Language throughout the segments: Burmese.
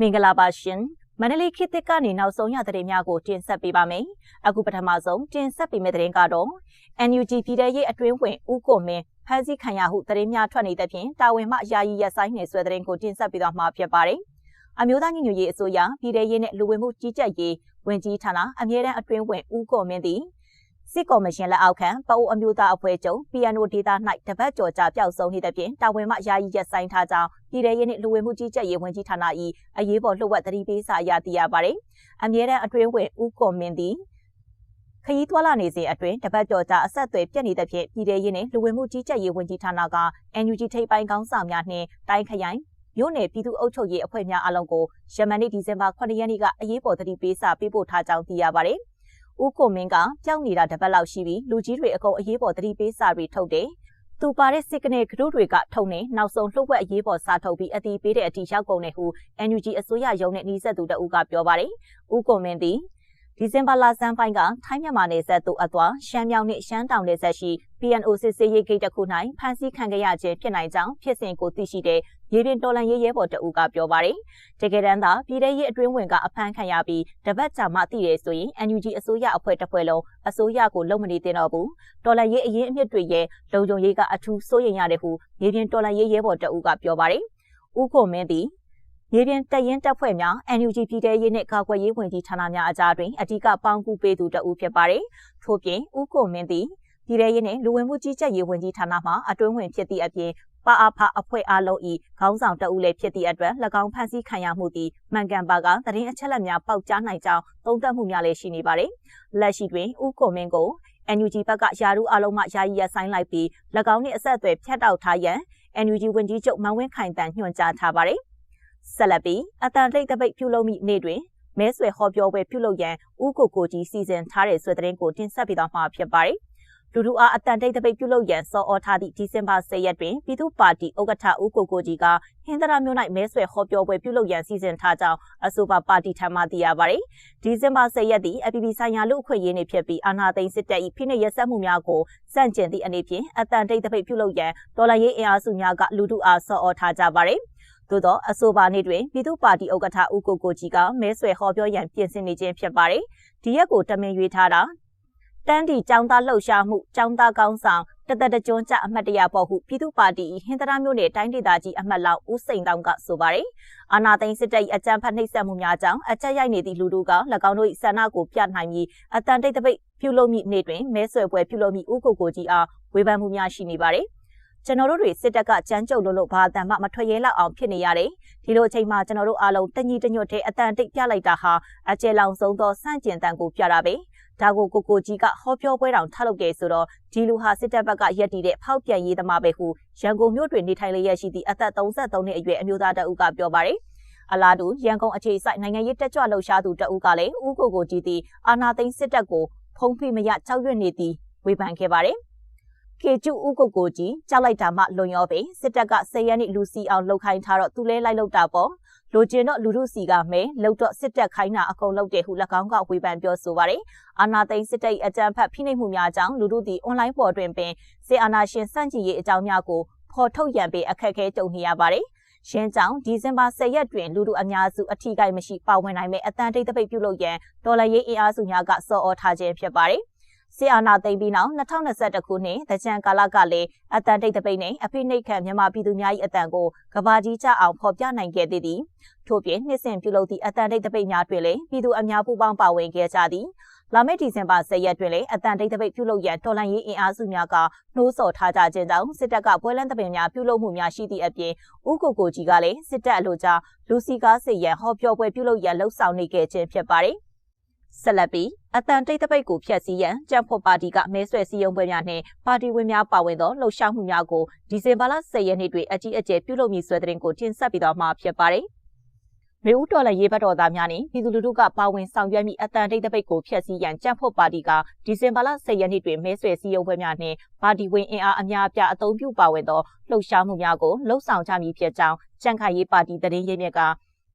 မင်္ဂလာပါရှင်မန္တလေးခေတ်သစ်ကနေနောက်ဆုံးရသတင်းများကိုတင်ဆက်ပေးပါမယ်အခုပထမဆုံးတင်ဆက်ပေးမယ့်သတင်းကတော့ NUG ပြည်ထရေးအတွင်းဝင်ဦးကိုမင်းဖမ်းဆီးခံရဟုသတင်းများထွက်နေတဲ့ဖြင့်တာဝန်မှယာယီရက်ဆိုင်နေဆွဲသတင်းကိုတင်ဆက်ပေးသွားမှာဖြစ်ပါတယ်အမျိုးသားညီညွတ်ရေးအစိုးရပြည်ထရေးနဲ့လူဝင်မှုကြီးကြပ်ရေးဝန်ကြီးဌာနအမြဲတမ်းအတွင်းဝင်ဦးကိုမင်းသည် စစ်ကော်မရှင်လက်အောက်ခံပအိုအမျိုးသားအဖွဲ့ချုပ် PNO ဒေတာ၌တပတ်ကျော်ကြာပျောက်ဆုံးနေတဲ့ဖြင့်တာဝန်မှယာယီရက်ဆိုင်ထားကြောင်းပြည်ထရေးနှင့်လူဝင်မှုကြီးကြပ်ရေးဝန်ကြီးဌာန၏အရေးပေါ်လှုပ်ဝက်သတိပေးစာအရသိရပါသည်။အမြဲတမ်းအတွင်းဝင်ဦးကော်မင်းသည်ခရီးသွားလာနေစဉ်အတွင်းတပတ်ကျော်ကြာအဆက်အသွယ်ပြတ်နေတဲ့ဖြင့်ပြည်ထရေးနှင့်လူဝင်မှုကြီးကြပ်ရေးဝန်ကြီးဌာနက NUG ထိပ်ပိုင်းကောင်းဆောင်များနှင့်တိုင်းခရိုင်မြို့နယ်ပြည်သူ့အုပ်ချုပ်ရေးအဖွဲ့များအလုံးကိုယမန်နေ့ဒီဇင်ဘာ9ရက်နေ့ကအရေးပေါ်သတိပေးစာပေးပို့ထားကြောင်းသိရပါတယ်။ ဦးကိုမင်းကကြောက်နေတာတစ်ပတ်လောက်ရှိပြီးလူကြီးတွေအကုန်အရေးပေါ်သတိပေးစာတွေထုတ်တယ်။သူပါတဲ့စစ်ကနေကတို့တွေကထုံနေနောက်ဆုံးလှုပ်ဝက်အရေးပေါ်စာထုတ်ပြီးအတီးပေးတဲ့အတီရောက်ကုန်တယ်ဟု NUG အစိုးရရုံးနဲ့နှီးဆက်သူတအုပ်ကပြောပါတယ်။ဦးကိုမင်းသည် ဒီဇင်ဘာလဆန်းပိုင်းကထိုင်းမြန်မာနယ်စပ်သို့အသွားရှမ်းမြောက်နှင့်ရှမ်းတောင်နယ်စပ်ရှိ PNO စစ်စေးရေးဂိတ်တစ်ခု၌ဖမ်းဆီးခံခဲ့ရခြင်းဖြစ်နိုင်ကြောင်းဖြစ်စဉ်ကိုသိရှိတဲ့ရေပြင်တော်လန်ရေးရဲဘော်တအူးကပြောပါတယ်။တကယ်တမ်းသာပြည်ထရေးအတွင်းဝင်ကအဖမ်းခံရပြီးတပတ်ကြာမှသိရဆိုရင် NUG အစိုးရအဖွဲ့တစ်ဖွဲ့လုံးအစိုးရကိုလုံမနေတင်တော့ဘူး။တော်လန်ရေးအရင်အမြစ်တွေရဲ့လုံခြုံရေးကအထူးစိုးရိမ်ရတယ်ဟုရေပြင်တော်လန်ရေးရဲဘော်တအူးကပြောပါတယ်။ဦးခွန်မင်းသည် မြေပြင်တပ်ရင်းတပ်ဖွဲ့များ NUG ပြည်ထရေးနှင့်ကာကွယ်ရေးဝန်ကြီးဌာနများအကြားတွင်အ धिक ပေါင်းကူပေးသူတအူးဖြစ်ပါတယ်။ထို့ပြင်ဦးကိုမင်းသည်ပြည်ထရေးနှင့်လူဝင်မှုကြီးကြပ်ရေးဝန်ကြီးဌာနမှအတွင်းဝင်ဖြစ်သည့်အပြင်ပါအာဖအဖွဲ့အားလုံး၏ခေါင်းဆောင်တအုပ်လည်းဖြစ်သည့်အတွက်၎င်းဖန်ဆီးခံရမှုသည်မှန်ကန်ပါကသတင်းအချက်အလက်များပေါက်ကြားနိုင်ကြောင်းသုံးသပ်မှုများလည်းရှိနေပါတယ်။လက်ရှိတွင်ဦးကိုမင်းကို NUG ဘက်ကယာရုအလုံးမှယာယီရဆိုင်လိုက်ပြီး၎င်းနှင့်အဆက်အသွယ်ဖြတ်တောက်ထားရန် NUG ဝန်ကြီးချုပ်မန်ဝင်းခိုင်တန်ညွှန်ကြားထားပါတယ်။ ဆက်လက်ပြီးအတန်တိတ်တပိတ်ပြုလုပ်မိနေ့တွင်မဲဆွယ်ဟောပြောပွဲပြုလုပ်ရန်ဦးကိုကိုကြီးစီစဉ်ထားတဲ့ဆွေသတင်းကိုတင်ဆက်ပေးသွားမှာဖြစ်ပါတယ်။လူလူအားအတန်တိတ်တပိတ်ပြုလုပ်ရန်စောအော်ထားသည့်ဒီဇင်ဘာ10ရက်တွင်ပြည်သူ့ပါတီဥက္ကဋ္ဌဦးကိုကိုကြီးကဟင်္ဒရာမြို့၌မဲဆွယ်ဟောပြောပွဲပြုလုပ်ရန်စီစဉ်ထားကြောင်းအဆိုပါပါတီထံမှသိရပါသည်။ဒီဇင်ဘာ10ရက်သည်အပြည်ပြည်ဆိုင်ရာလူ့အခွင့်အရေးနေ့ဖြစ်ပြီးအာဏာသိမ်းစစ်တပ်၏ဖိနှိပ်ရက်စက်မှုများကိုစန့်ကျင်သည့်အနေဖြင့်အတန်တိတ်တပိတ်ပြုလုပ်ရန်ဒေါ်လာရေးအင်အားစုများကလူထုအားစောအော်ထားကြပါသည်။ သို့သောအဆိုပါနေ့တွင်ပြည်သူ့ပါတီဥက္ကဋ္ဌဦးကိုကိုကြီးကမဲဆွယ်ဟောပြောရန်ပြင်ဆင်နေခြင်းဖြစ်ပါတယ်။ဒီရက်ကိုတမင်ရွေးထားတာတန်းတီចောင်းသားလှုပ်ရှားမှုចောင်းသားကောင်းဆောင်တသက်တကြွန်းကြအမှတ်တရပေါ်ဟုပြည်သူ့ပါတီဟင်္ဒရာမြို့နယ်တိုင်းဒေသကြီးအမှတ်လောက်ဦးစိန်တောင်ကဆိုပါတယ်။အာနာသိန်းစစ်တပ်၏အကြမ်းဖက်နှိပ်စက်မှုများကြောင့်အကြက်ရိုက်နေသည့်လူတို့က၎င်းတို့၏ဆန္ဒကိုပြနိုင်ပြီးအတန်တိတ်တပိတ်ပြုလုပ်မိနေ့တွင်မဲဆွယ်ပွဲပြုလုပ်မိဦးကိုကိုကြီးအားဝေဖန်မှုများရှိနေပါတယ်။ ကျွန်တော်တို့တွေစစ်တပ်ကကြမ်းကြုတ်လို့လို့ဘာအတန်မှမထွက်ရဲလောက်အောင်ဖြစ်နေရတယ်။ဒီလိုအချိန်မှာကျွန်တော်တို့အားလုံးတညီတညွတ်တဲ့အတန်တိတ်ပြလိုက်တာဟာအကျယ်လောင်ဆုံးသောစန့်ကျင်တန်ကိုပြတာပဲ။ဒါကိုကိုကိုကြီးကဟောပြောပွဲတောင်ထားလုပ်တယ်ဆိုတော့ဒီလူဟာစစ်တပ်ဘက်ကရက်တည်တဲ့ဖောက်ပြန်ရေးသမားပဲဟုရန်ကုန်မြို့တွင်နေထိုင်လျက်ရှိသည့်အသက်33နှစ်အရွယ်အမျိုးသားတအုပ်ကပြောပါတယ်အလားတူရန်ကုန်အခြေစိုက်နိုင်ငံရေးတက်ကြွလှုပ်ရှားသူတအုပ်ကလည်းဦးကိုကိုကြီးသည်အာနာသိန်းစစ်တပ်ကိုဖုံးဖိမရကြောက်ရွံ့နေသည်ဝေဖန်ခဲ့ပါတယ် ကေကျူဦးကိုကိုကြီးကြောက်လိုက်တာမှလွန်ရောပဲစစ်တပ်ကဆယ်ရက်နှစ်လူစီအောင်လှုပ်ခိုင်းထားတော့သူလဲလိုက်လောက်တာပေါ့လိုချင်တော့လူထုစီကမဲလောက်တော့စစ်တပ်ခိုင်းတာအကုန်လုပ်တယ်ဟု၎င်းကဝေဖန်ပြောဆိုပါတယ်။အာနာသိန်းစစ်တပ်အကြမ်းဖက်ဖိနှိပ်မှုများကြောင့်လူထုသည်အွန်လိုင်းပေါ်တွင်ပင်စစ်အာဏာရှင်စန့်ကျင်ရေးအကြောင်းများကိုဖော်ထုတ်ရန်ပေအခက်အခဲကြုံနေရပါတယ်။ရှင်းကြောင်ဒီဇင်ဘာ10ရက်တွင်လူထုအများစုအထီးကိုက်မရှိပါဝင်နိုင်မဲ့အတန်တိတ်တပိတ်ပြုလုပ်ရန်ဒေါ်လာရေးအင်အားစုများကစော်ဩထားခြင်းဖြစ်ပါတယ်။ ဆီအာနာသိမ့်ပြီးနောက်2021ခုနှစ်တကြံကာလကလည်းအတန်တိတ်တပိတ်နဲ့အဖိနှိတ်ခံမြန်မာပြည်သူများ၏အတန်ကိုကဘာကြီးကြအောင်ဖော်ပြနိုင်ခဲ့သည်သည်ထို့ပြင်နှစ်စဉ်ပြုလုပ်သည့်အတန်တိတ်တပိတ်များတွင်လည်းပြည်သူအများပူးပေါင်းပါဝင်ခဲ့ကြသည်လာမယ့်ဒီဇင်ဘာ10ရက်တွင်လည်းအတန်တိတ်တပိတ်ပြုလုပ်ရန်တော်လှန်ရေးအင်အားစုများကနှိုးဆော်ထားကြခြင်းကြောင့်စစ်တပ်ကပွဲလန်းတပင်များပြုလုပ်မှုများရှိသည့်အပြင်ဥကိုကိုကြီးကလည်းစစ်တပ်အလို့ကြားလူစီကားစစ်ရန်ဟောပြောပွဲပြုလုပ်ရန်လှုံ့ဆော်နေခဲ့ခြင်းဖြစ်ပါတယ်။ ဆက်လက်ပြီးအတန်တိတ်တပိတ်ကိုဖျက်ဆီးရန်ကြံဖို့ပါတီကမဲဆွယ်စည်းရုံးပွဲများနှင့်ပါတီဝင်များပါဝင်သောလှုပ်ရှားမှုများကိုဒီဇင်ဘာလ10ရက်နေ့တွင်အကြီးအကျယ်ပြုလုပ်မည်ဆွဲတဲ့တင်ကိုတင်ဆက်ပြီးတော့မှာဖြစ်ပါတယ်။မေဦးတော်လည်းရေးဘတ်တော်သားများနှင့်ပြည်သူလူထုကပါဝင်ဆောင်ရွက်မိအတန်တိတ်တပိတ်ကိုဖျက်ဆီးရန်ကြံဖို့ပါတီကဒီဇင်ဘာလ10ရက်နေ့တွင်မဲဆွယ်စည်းရုံးပွဲများနှင့်ပါတီဝင်အင်အားအများအပြားအသုံးပြုပါဝင်သောလှုပ်ရှားမှုများကိုလှုပ်ဆောင်ကြမည်ဖြစ်ကြောင်းကြံ့ခိုင်ရေးပါတီတရင်ရေးမြက်က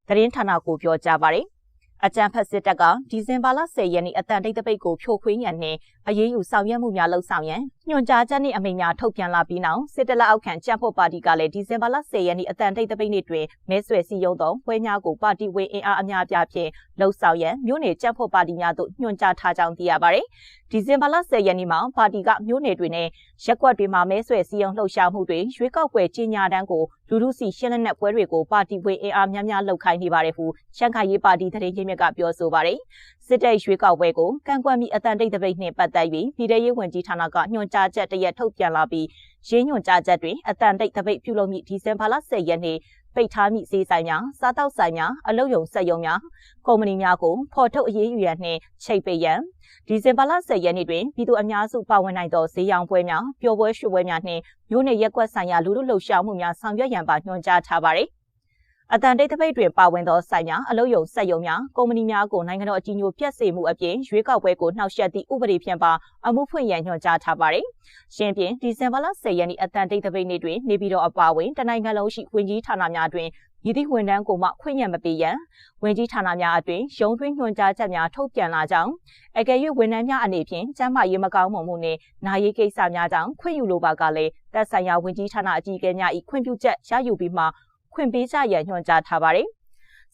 တရင်ဌာနကိုပြောကြားပါတယ်။ အကြံဖက်စစ်တပ်ကဒီဇင်ဘာလ10ရက်နေ့အတန်တိတ်တပိတ်ကိုဖြိုခွင်းရန်နှင့်အရေးယူဆောင်ရွက်မှုများလှုပ်ဆောင်ရန်ညွှန်ကြားချက်နှင့်အမိန့်များထုတ်ပြန်လာပြီးနောက်စစ်တပ်လက်အောက်ခံကြံ့ဖို့ပါတီကလည်းဒီဇင်ဘာလ10ရက်နေ့အတန်တိတ်တပိတ်နေ့တွင်မဲဆွယ်စည်းရုံးသောပွဲများကိုပါတီဝင်အင်အားအများအပြားဖြင့်လှုပ်ဆောင်ရန်မြို့နယ်ကြံ့ဖို့ပါတီများသို့ညွှန်ကြားထားကြောင်းသိရပါသည်ဒီဇင်ဘာလ10ရက်နေ့မှာပါတီကမြို့နယ်တွေနဲ့ရက်ကွက်တွေမှာမဲဆွယ်စည်းရုံးလှုပ်ရှားမှုတွေရွေးကောက်ပွဲကြီးညာတန်းကိုလူလူစီရှင်းလက်နက်ပွဲတွေကိုပါတီဝင်အင်အားများများလှုပ်ခိုင်းနေပါတယ်ဟုရှန်ခိုင်ရေးပါတီတရင်ချင်းမြတ်ကပြောဆိုပါတယ်စစ်တပ်ရွေးကောက်ပွဲကိုကန့်ကွက်မိအတန်တိတ်တပိတ်နှင့်ပတ်သက်ပြီးပြည်ထရေးဝန်ကြီးဌာနကညွှန်ကြားချက်တရက်ထုတ်ပြန်လာပြီး ရင်းညွှန်ကြားချက်တွင်အတန်တိတ်တပိတ်ပြုလုပ်မိဒီဇင်ဘာလ10ရက်နေ့ပိတ်ထားမိစေးဆိုင်များစားတောက်ဆိုင်များအလုပ်ရုံစက်ရုံများကုမ္ပဏီများကိုဖော်ထုတ်အရေးယူရန်နှင့်ချိတ်ပိတ်ရန်ဒီဇင်ဘာလ10ရက်နေ့တွင်ပြည်သူအများစုပါဝင်နိုင်သောဈေးရောင်းပွဲများပျော်ပွဲရွှေပွဲများနှင့်မြို့နယ်ရက်ကွက်ဆိုင်ရာလူလူလှုပ်ရှားမှုများဆောင်ရွက်ရန်ပါညွှန်ကြားထားပါသည် အတန်တိတ်တပိတ်တွင်ပါဝင်သောဆိုင်များအလုပ်ရုံစက်ရုံများကုမ္ပဏီများကိုနိုင်ငံတော်အကြီးအကျယ်ပြက်စေမှုအပြင်ရွေးကောက်ပွဲကိုနှောက်ယှက်သည့်ဥပဒေဖြင့်ပါအမှုဖွင့်ရန်ညွှန်ကြားထားပါသည်။ရှင်းပြဒီဇင်ဘာလ10ရက်နေ့အတန်တိတ်တပိတ်နေ့တွင်နေပြည်တော်အပါအဝင်တနိုင်ငံလုံးရှိဝင်ကြီးဌာနများတွင်ရည်သည့်ဝန်ထမ်းကိုမှခွင့်ရမပေးရန်ဝင်ကြီးဌာနများအတွင်ရုံးတွင်းညွှန်ကြားချက်များထုတ်ပြန်လာကြောင်းအကယ်၍ဝန်ထမ်းများအနေဖြင့်ကျန်းမာရေးမကောင်းမှုမှုနှင့်နာရေးကိစ္စများကြောင့်ခွင့်ယူလိုပါကလည်းတပ်ဆိုင်ရာဝင်ကြီးဌာနအကြီးအကဲများ၏ခွင့်ပြုချက်ရယူပြီးမှ ခွင့်ပေးကြရန်ညွှန်ကြားထားပါသည်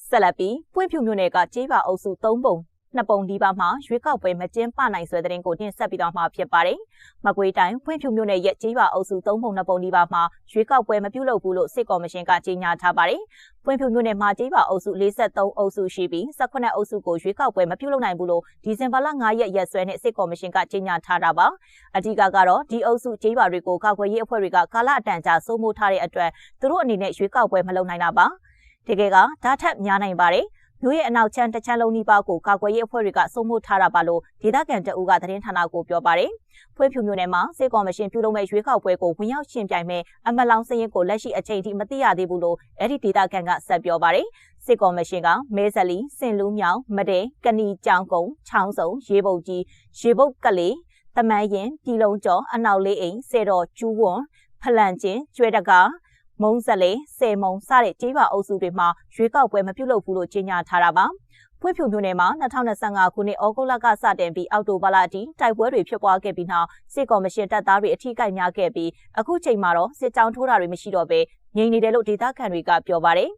ဆက်လက်ပြီးပွင့်ဖြူမြို့နယ်ကကျေးပါအုပ်စု၃ပုံ နှစ်ပုံဒီပါမှာရွေးကောက်ပွဲမကျင်းပနိုင်ဆွဲတဲ့ရင်ကိုတင်ဆက်ပြီးတော့မှာဖြစ်ပါတယ်။မကွေးတိုင်းဖွင့်ဖြူမြို့နယ်ရဲ့ကျေးရွာအုပ်စု၃ပုံနှစ်ပုံဒီပါမှာရွေးကောက်ပွဲမပြုလုပ်ဘူးလို့စစ်ကော်မရှင်ကကြေညာထားပါတယ်။ဖွင့်ဖြူမြို့နယ်မှာကျေးရွာအုပ်စု43အုပ်စုရှိပြီး18အုပ်စုကိုရွေးကောက်ပွဲမပြုလုပ်နိုင်ဘူးလို့ဒီဇင်ဘာလ9ရက်ရက်စွဲနဲ့စစ်ကော်မရှင်ကကြေညာထားတာပါ။အဓိကကတော့ဒီအုပ်စုကျေးရွာတွေကိုကာကွယ်ရေးအဖွဲ့တွေကကာလအတန်ကြာစိုးမိုးထားတဲ့အတွက်သူတို့အနေနဲ့ရွေးကောက်ပွဲမလုပ်နိုင်တာပါ။တကယ်ကဒါထက်များနိုင်ပါတယ်။ မြို့ရဲ့အနောက်ချမ်းတစ်ချမ်းလုံးနီးပါးကိုကာကွယ်ရေးအဖွဲ့တွေကစုံမှုထားတာပါလို့ဒေသခံတအူးကသတင်းဌာနကိုပြောပါတယ်။ဖွေးဖြူမြို့နယ်မှာစစ်ကော်မရှင်ပြုလုပ်မဲ့ရွေးကောက်ပွဲကိုဝင်ရောက်ရှင်ပြိုင်မဲ့အမလောင်စရင်ကိုလက်ရှိအချိန်ထိမသိရသေးဘူးလို့အဲ့ဒီဒေသခံကဆက်ပြောပါတယ်။စစ်ကော်မရှင်ကမဲဇလီစင်လူးမြောင်မတဲကဏီကြောင်ကုံချောင်းစုံရေပုတ်ကြီးရေပုတ်ကလေးတမန်ရင်ပြည်လုံးကျော်အနောက်လေးအိမ်စေတော်ကျူးဝွန်ဖလန်ကျင်ကျွဲတကား မုံဇလေဆယ်မုံစတဲ့ကြေးပါအုပ်စုတွေမှာရွေးကောက်ပွဲမပြုလုပ်ဘူးလို့ကြေညာထားတာပါဖွင့်ဖြူမြို့နယ်မှာ2025ခုနှစ်ဩဂုတ်လကစတင်ပြီးအောက်တိုဘာလအထိတိုက်ပွဲတွေဖြစ်ပွားခဲ့ပြီးနောက်စစ်ကော်မရှင်တပ်သားတွေအထူးကိုက်များခဲ့ပြီးအခုချိန်မှာတော့စစ်ကြောင်းထိုးတာတွေမရှိတော့ဘဲငြိမ်နေတယ်လို့ဒေသခံတွေကပြောပါတယ်